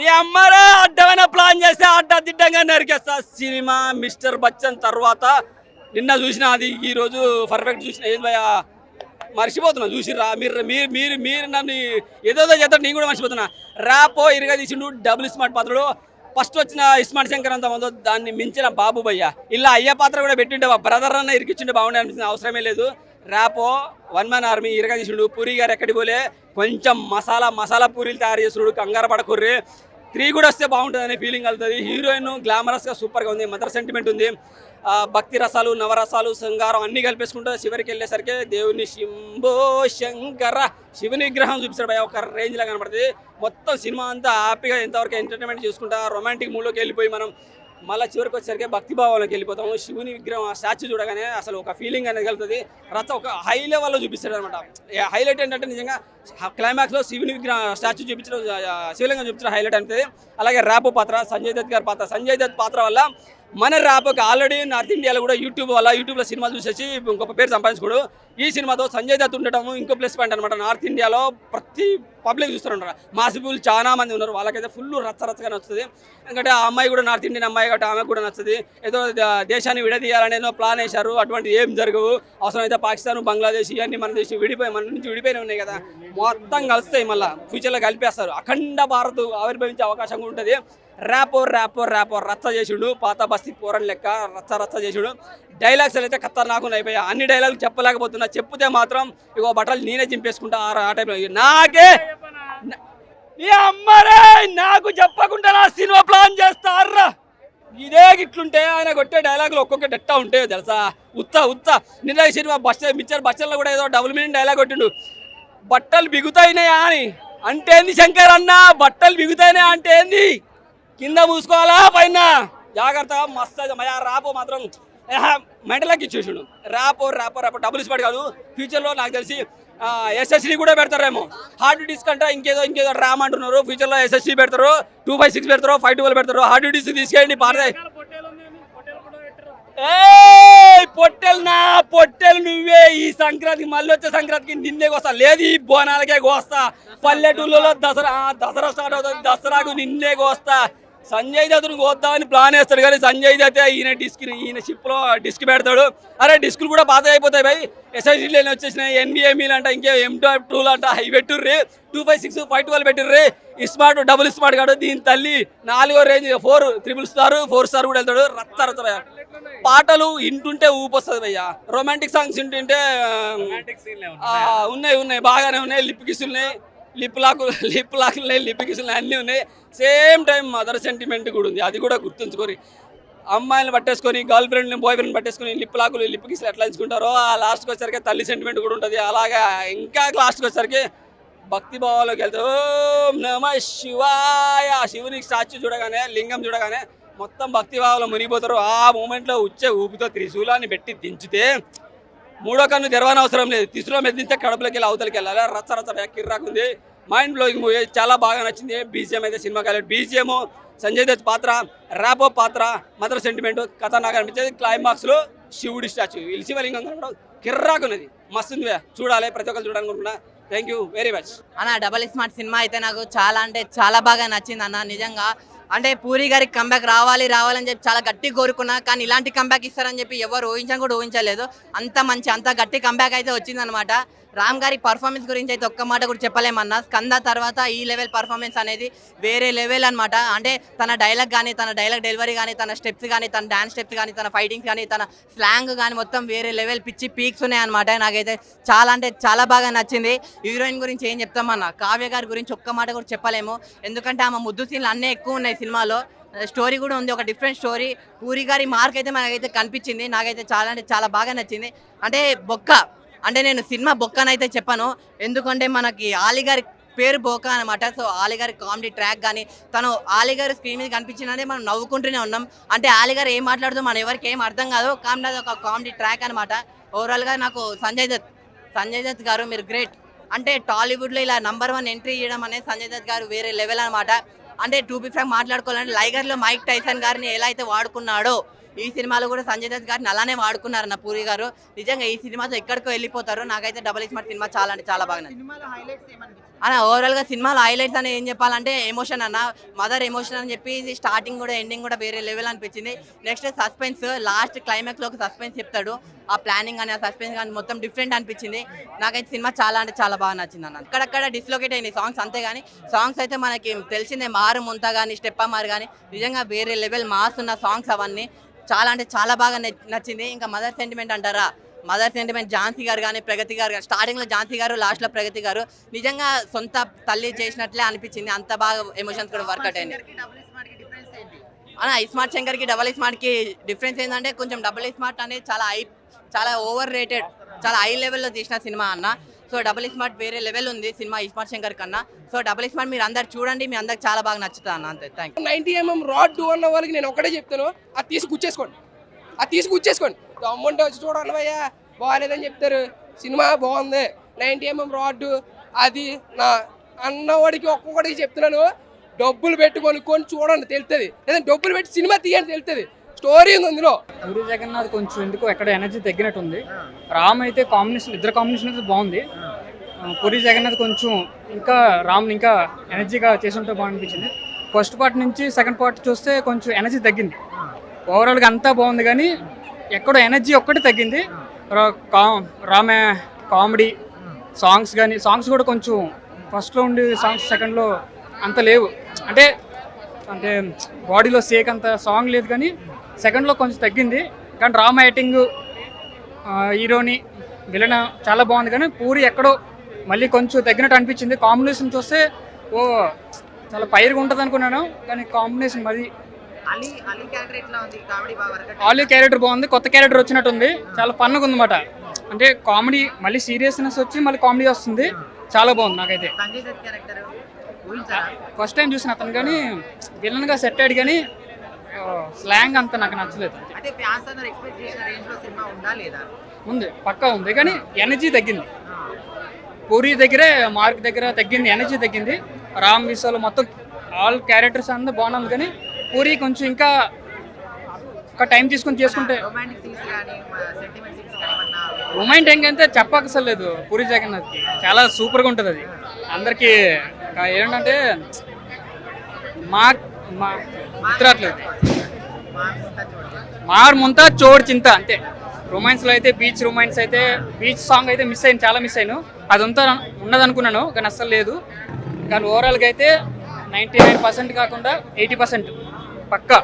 నీ అమ్మరా అడ్డమైన ప్లాన్ చేస్తే అడ్డదిడ్డంగా నరికేస్తా. సినిమా మిస్టర్ బచ్చన్ తర్వాత నిన్న చూసిన అది ఈరోజు పర్ఫెక్ట్ చూసిన. ఏం భయ మర్చిపోతున్నా చూసిర్రా? మీరు మీరు మీరు మీరు నన్ను ఏదోదో చేస్తారు నేను కూడా మర్చిపోతున్నా. ర్యాపో ఇరుగా తీసిండు డబుల్ స్మార్ట్ పాత్రడు ఫస్ట్ వచ్చిన ఇస్మార్ట్ శంకర్ అంత ఉందో దాన్ని మించిన బాబు భయ్య. ఇలా అయ్యే పాత్ర కూడా పెట్టిండే బ్రదర్ అన్న ఇరికిచ్చిండే బాగుండే అనిపిస్తుంది అవసరమే లేదు. ర్యాపో వన్ మ్యాన్ ఆర్మీ ఇరగ తీసుడు. పూరి గారు ఎక్కడికి పోలే? కొంచెం మసాలా మసాలా పూరీలు తయారు చేసుడు కంగారు పడకుర్రి. త్రీ కూడా వస్తే బాగుంటుందనే ఫీలింగ్ కలుగుతుంది. హీరోయిన్ గ్లామరస్గా సూపర్గా ఉంది. మదర్ సెంటిమెంట్ ఉంది. భక్తి రసాలు నవరసాలు శృంగారం అన్నీ కలిపేసుకుంటూ చివరికి వెళ్ళేసరికి దేవుని శింభో శంకర శివుని విగ్రహం చూపిస్తాడు భయ ఒక రేంజ్లో కనబడుతుంది. మొత్తం సినిమా అంతా హ్యాపీగా ఎంతవరకు ఎంటర్టైన్మెంట్ చేసుకుంటా రొమాంటిక్ మూడ్లోకి వెళ్ళిపోయి మనం మళ్ళీ చివరికి వచ్చేసరికి భక్తి భావంలోకి వెళ్ళిపోతాము. శివుని విగ్రహం ఆ స్టాచ్యూ చూడగానే అసలు ఒక ఫీలింగ్ అనేది కలుగుతుంది. రచ్చ ఒక హై లెవెల్లో చూపిస్తాడు అనమాట. హైలైట్ ఏంటంటే నిజంగా క్లైమాక్స్లో శివుని విగ్రహం స్టాచ్యూ చూపించడం శివలింగం చూపించడం హైలైట్ అంటే అలాగే ర్యాపో పాత్ర సంజయ్ దత్ గారి పాత్ర సంజయ్ దత్ పాత్ర వల్ల మన రాపక ఆల్రెడీ నార్త్ ఇండియాలో కూడా యూట్యూబ్ వల్ల యూట్యూబ్లో సినిమా చూసేసి ఇంకొక పేరు సంపాదించుకోడు. ఈ సినిమాతో సంజయ్ దత్ ఉండటం ఇంకో ప్లస్ పాయింట్ అనమాట నార్త్ ఇండియాలో ప్రతి పబ్లిక్ చూస్తుంటారు మాసిబుల్ చాలా మంది ఉన్నారు. వాళ్ళకైతే ఫుల్ రచ్చ రచ్చగా నచ్చుతుంది. ఎందుకంటే ఆ అమ్మాయి కూడా నార్త్ ఇండియన్ అమ్మాయి కాబట్టి ఆమెకు కూడా నచ్చుతుంది. ఏదో దేశాన్ని విడదీయాలనేదో ప్లాన్ వేశారు. అటువంటి ఏం జరగవు. అవసరమైతే పాకిస్తాన్ బంగ్లాదేశ్ ఇవన్నీ మన దేశం విడిపోయి మన నుంచి విడిపోయిన ఉన్నాయి కదా. మొత్తం కలుస్తాయి మళ్ళీ. ఫ్యూచర్లో కలిపేస్తారు. అఖండ భారత్ ఆవిర్భవించే అవకాశం కూడా ఉంటుంది. ర్యాపో ర్యాపో ర్యాపో రచ్చ చేసిండు. పాత బస్తీ పోరని లెక్క రచ్చ రచ్చ చేసిండు. డైలాగ్స్ అయితే ఖతర్నాకు అయిపోయాయి అన్ని డైలాగులు చెప్పలేకపోతున్నా. చెప్తే మాత్రం ఇగో బట్టలు నేనే చింపేసుకుంటా ఆ- ఆ టైంలో. నాకే అమ్మరే! నాకు చెప్పకుండా నా సినిమా ప్లాన్ చేస్తారా ఇదే గిట్లుంటే ఆయన కొట్టే డైలాగులు ఒక్కొక్క డెట్టా ఉంటాయో తెలుసా? ఉత్త ఉత్త. నిన్న సినిమా బస్ మిచ్చర్ బస్సుల్లో కూడా ఏదో డబుల్ మీనింగ్ డైలాగ్ కొట్టిండు. బట్టలు బిగుతాయినాయా అని. అంటే ఏంది శంకర్ అన్న బట్టలు బిగుతాయినాయా అంటే ఏంది? కింద మూసుకోవాలా పైన? జాగ్రత్తగా మస్తు మయా రాపో మాత్రం మెంటలకి ఇచ్చేసాడు. రాపో రాపో రాపో. డబుల్ స్పాట్ కాదు. ఫ్యూచర్లో నాకు తెలిసి ఎస్ఎస్సీ కూడా పెడతారేమో. హార్డ్ డిస్క్ అంటే ఇంకేదో ఇంకేదో ర్యామ్ అంటున్నారు. ఫ్యూచర్లో ఎస్ఎస్సీ పెడతారు. టూ ఫైవ్ సిక్స్ పెడతారు. ఫైవ్ ట్వెల్వ్ పెడతారు. హార్డ్ డిస్క్ తీసుకెళ్ళి భారత పొట్టెల్ పొట్టెలు నా పొట్టెలు నువ్వే. ఈ సంక్రాంతికి మళ్ళీ వచ్చే సంక్రాంతికి నిన్నే కోస్తా. లేదు ఈ బోనాలకే కోస్తా. పల్లెటూళ్ళలో దసరా దసరా స్టార్ట్ అవుతుంది. దసరాకు నిన్నే కోస్తా. సంజయ్ దత్తును కోద్దామని ప్లాన్ వేస్తాడు కానీ సంజయ్ దత్ ఈయన డిస్క్ ఈయన షిప్లో డిస్క్ పెడతాడు. అరే డిస్కులు కూడా పాత అయిపోతాయి భయ్. ఎస్ఐసీలు వచ్చేసినాయి? ఎన్బిఏ మీల్ అంట ఇంకే ఎం టూల్ అంట అవి పెట్టుర్రి. Two five six five twelve పెట్టుర్రి. Smart double smart కాడు దీని తల్లి నాలుగో range four triple star four star కూడా వెళ్తాడు. రచ్చ రచ్చ భయ్య. పాటలు ఇంటుంటే ఊపొస్తుంది భయ్య. రొమాంటిక్ సాంగ్స్ వింటుంటే ఆ, ఉన్నాయి? ఉన్నాయి బాగానే ఉన్నాయి. లిప్ కిస్ ఉన్నాయి. లిప్ లాక్ లిప్ లాక్ ఉన్నాయి లిప్ అన్నీ ఉన్నాయి. సేమ్ టైం మదర్ సెంటిమెంట్ కూడా ఉంది. అది కూడా గుర్తుంచుకొని అమ్మాయిని పట్టేసుకొని గర్ల్ ఫ్రెండ్ని బాయ్ ఫ్రెండ్ పట్టేసుకొని లిప్ లాకులు లిప్ ఎట్లా ఇచ్చుకుంటారో ఆ లాస్ట్కి వచ్చేసరికి తల్లి సెంటిమెంట్ కూడా ఉంటుంది. అలాగా ఇంకా లాస్ట్కి వచ్చేసరికి భక్తి భావంలోకి వెళ్తే ఓం నమ శివాయ. శివుని స్టాచ్యూ చూడగానే లింగం చూడగానే మొత్తం భక్తి భావంలో మునిగిపోతారు. ఆ మూమెంట్లో వచ్చే ఊపితో త్రిశూలాన్ని పెట్టి దించితే మూడో కన్ను తెరవని అవసరం లేదు. తీసులో మెదించే కడుపులోకి వెళ్ళి అవతలకి వెళ్ళాలి. రచ్చ రచ్చ కిర్రాకుంది మైండ్ బ్లోయింగ్ మూవీ చాలా బాగా నచ్చింది. బీజిఎం అయితే సినిమా కాలేదు బీజిఎం సంజయ్ దత్ పాత్ర ర్యాపో పాత్ర మదర్ సెంటిమెంట్ కథ నాకు అనిపించేది క్లైమాక్స్లో శివుడి స్టాచ్యూ వీళ్ళు శివలింగం కనపడం కిర్రాకున్నది మస్తుంది భయ్యా. చూడాలి. ప్రతి ఒక్కరు చూడాలనుకుంటున్నా థ్యాంక్ యూ వెరీ మచ్ అన్న డబల్ స్మార్ట్ సినిమా అయితే నాకు చాలా అంటే చాలా బాగా నచ్చింది అన్న. నిజంగా అంటే పూరి గారికి కంబ్యాక్ రావాలి రావాలని చెప్పి చాలా గట్టి కోరుకున్నా కానీ ఇలాంటి కంబ్యాక్ ఇస్తారని చెప్పి ఎవరు ఊహించని కూడా ఊహించలేదు. అంత మంచి అంత గట్టి కంబ్యాక్ అయితే వచ్చిందనమాట రామ్ గారి పర్ఫార్మెన్స్ గురించి అయితే ఒక్క మాట కూడా చెప్పలేమన్నా. స్కంద తర్వాత ఈ లెవెల్ పర్ఫార్మెన్స్ అనేది వేరే లెవెల్ అనమాట అంటే తన డైలాగ్ కానీ తన డైలాగ్ డెలివరీ కానీ తన స్టెప్స్ కానీ తన డాన్స్ స్టెప్స్ కానీ తన ఫైటింగ్స్ కానీ తన స్లాంగ్ కానీ మొత్తం వేరే లెవెల్ పిచ్చి పీక్స్ ఉన్నాయి అనమాట నాకైతే చాలా అంటే చాలా బాగా నచ్చింది. హీరోయిన్ గురించి ఏం చెప్తామన్నా? కావ్య గారి గురించి ఒక్క మాట కూడా చెప్పలేము. ఎందుకంటే ఆమె ముద్దు సీన్లు అన్నీ ఎక్కువ ఉన్నాయి సినిమాలో స్టోరీ కూడా ఉంది ఒక డిఫరెంట్ స్టోరీ. పూరి గారి మార్క్ అయితే మనకైతే కనిపించింది నాకైతే చాలా అంటే చాలా బాగా నచ్చింది. అంటే బొక్క అంటే నేను సినిమా బొక్కనైతే చెప్పాను. ఎందుకంటే మనకి ఆలి గారి పేరు బొక్క అనమాట సో ఆలిగారి కామెడీ ట్రాక్ కానీ తను ఆలిగారి స్క్రీన్ మీద కనిపించినదే మనం నవ్వుకుంటూనే ఉన్నాం. అంటే ఆలిగారు ఏం మాట్లాడుతూ మనం ఎవరికి ఏం అర్థం కాదు కామెడీ అది ఒక కామెడీ ట్రాక్ అనమాట ఓవరాల్గా నాకు సంజయ్ దత్ సంజయ్ దత్ గారు మీరు గ్రేట్. అంటే టాలీవుడ్లో ఇలా నంబర్ వన్ ఎంట్రీ చేయడం అనేది సంజయ్ దత్ గారు వేరే లెవెల్ అనమాట అంటే టూ బి ఫ్రాంక్ మాట్లాడుకోవాలంటే లైగర్లో మైక్ టైసన్ గారిని ఎలా అయితే వాడుకున్నాడో ఈ సినిమాలో కూడా సంజయ్ దత్ గారిని అలానే వాడుకున్నారు నా పూరి గారు. నిజంగా ఈ సినిమాతో ఎక్కడికో వెళ్ళిపోతారు. నాకైతే డబల్ స్మార్ట్ సినిమా చాలా అంటే చాలా బాగా అన్న ఓవరాల్గా సినిమాలో హైలైట్స్ అని ఏం చెప్పాలంటే ఎమోషన్ అన్న. మదర్ ఎమోషన్ అని చెప్పి స్టార్టింగ్ కూడా ఎండింగ్ కూడా వేరే లెవెల్ అనిపించింది. నెక్స్ట్ సస్పెన్స్ లాస్ట్ క్లైమాక్స్లో ఒక సస్పెన్స్ చెప్తాడు. ఆ ప్లానింగ్ కానీ ఆ సస్పెన్స్ కానీ మొత్తం డిఫరెంట్ అనిపించింది. నాకైతే సినిమా చాలా అంటే చాలా బాగా నచ్చింది అన్న. అక్కడక్కడ డిస్లొకేట్ అయింది సాంగ్స్ అంతే కానీ సాంగ్స్ అయితే మనకి తెలిసిందే మారు ముంత కానీ స్టెప్ మారు కానీ నిజంగా వేరే లెవెల్ మాస్ ఉన్న సాంగ్స్ అవన్నీ. చాలా అంటే చాలా బాగా నచ్- నచ్చింది. ఇంకా మదర్ సెంటిమెంట్ అంటారా? మదర్ సెంటిమెంట్ ఝాన్సీ గారు కానీ ప్రగతి గారు కానీ స్టార్టింగ్లో ఝాన్సీ గారు లాస్ట్లో ప్రగతి గారు నిజంగా సొంత తల్లి చేసినట్లే అనిపించింది. అంత బాగా ఎమోషన్స్ కూడా వర్కౌట్ అయింది. డబుల్ స్మార్ట్కి డిఫరెన్స్ ఏంటి? అలా స్మార్ట్ శంకర్కి డబల్ స్మార్ట్కి డిఫరెన్స్ ఏంటంటే కొంచెం డబుల్ స్మార్ట్ అనేది చాలా హై చాలా ఓవర్ రేటెడ్ చాలా హై లెవెల్లో తీసిన సినిమా అన్న. సో డబుల్ స్మార్ట్ వేరే లెవెల్ ఉంది సినిమా స్మార్ట్ శంకర్ కన్నా. సో డబుల్ స్మార్ట్ మీరు అందరు చూడండి మీ అందరికి చాలా బాగా నచ్చుతుంది అన్న అంతే. Thank ninety MM rod two అన్న వాళ్ళకి నేను ఒకటే చెప్తాను అది తీసి గుచ్చేసుకోండి. అది తీసి గుచ్చేసుకోండి. వచ్చి చూడండి భయ్యా బాగాలేదని చెప్తారు. సినిమా బాగుంది. నైన్టీ ఎంఎం రాడ్ అది నా అన్నవాడికి ఒక్కొక్కడికి చెప్తున్నాను. డబ్బులు పెట్టుకొని కొని చూడండి తెలుస్తుంది లేదా డబ్బులు పెట్టి సినిమా తీయండి తెలుస్తుంది స్టోరీ ఉంది అందులో పూరి జగన్నాథ్ కొంచెం ఎందుకు ఎక్కడ ఎనర్జీ తగ్గినట్టు ఉంది రామ్ అయితే కాంబినేషన్ ఇద్దరు కాంబినేషన్ అయితే బాగుంది. పూరి జగన్నాథ్ కొంచెం ఇంకా రామ్ ఇంకా ఎనర్జీగా చేసుంటే ఉంటే బాగుంది ఫస్ట్ పార్ట్ నుంచి సెకండ్ పార్ట్ చూస్తే కొంచెం ఎనర్జీ తగ్గింది. ఓవరాల్గా అంతా బాగుంది కానీ ఎక్కడో ఎనర్జీ ఒక్కటి తగ్గింది. రా- కా- రామే కామెడీ సాంగ్స్ కానీ సాంగ్స్ కూడా కొంచెం ఫస్ట్లో ఉండి సాంగ్స్ సెకండ్లో అంత లేవు. అంటే అంటే బాడీలో సేక్ అంత సాంగ్ లేదు కానీ సెకండ్లో కొంచెం తగ్గింది. కానీ డ్రామా యాక్టింగ్ హీరోని విలన్ చాలా బాగుంది. కానీ పూరి ఎక్కడో మళ్ళీ కొంచెం తగ్గినట్టు అనిపించింది. కాంబినేషన్ చూస్తే ఓ చాలా పైరుగా ఉంటుంది అనుకున్నాను. కానీ కాంబినేషన్ మరి ఆలీ క్యారెక్టర్ బాగుంది. కొత్త క్యారెక్టర్ వచ్చినట్టు ఉంది చాలా ఫన్గా ఉందన్నమాట. అంటే కామెడీ మళ్ళీ సీరియస్నెస్ వచ్చి మళ్ళీ కామెడీ వస్తుంది. చాలా బాగుంది నాకైతే. ఫస్ట్ టైం చూసిన అతను కానీ విలన్గా సెట్ అయ్యాడు కానీ స్లాంగ్ అంత నాకు నచ్చలేదు. అంటే ఫ్యాన్స్ అందరూ ఎక్స్పెక్ట్ చేసిన రేంజ్లో సినిమా ఉందా లేదా? ఉంది పక్కా ఉంది. కానీ ఎనర్జీ తగ్గింది. పూరి దగ్గరే మార్క్ దగ్గర తగ్గింది ఎనర్జీ తగ్గింది. రామ్ విశాల్ మొత్తం ఆల్ క్యారెక్టర్స్ అందరూ బాగున్నాను కానీ పూరి కొంచెం ఇంకా ఒక టైం తీసుకొని చేసుకుంటే రొమాంటిక్ అయితే చెప్పక్కర్లేదు పూరి జగన్నాథ్కి చాలా సూపర్గా ఉంటుంది అది. అందరికీ ఏంటంటే మా గుర్తురాట్లేదు మార్ ముంతా చోడ్ చింత అంతే. రొమాన్స్లో అయితే బీచ్ రొమాన్స్ అయితే బీచ్ సాంగ్ అయితే మిస్ అయింది చాలా మిస్ అయ్యాను. అదంతా ఉన్నదనుకున్నాను కానీ అస్సలు లేదు. కానీ ఓవరాల్గా అయితే నైంటీ నైన్ పర్సెంట్ కాకుండా ఎయిటీ పర్సెంట్ పక్కా.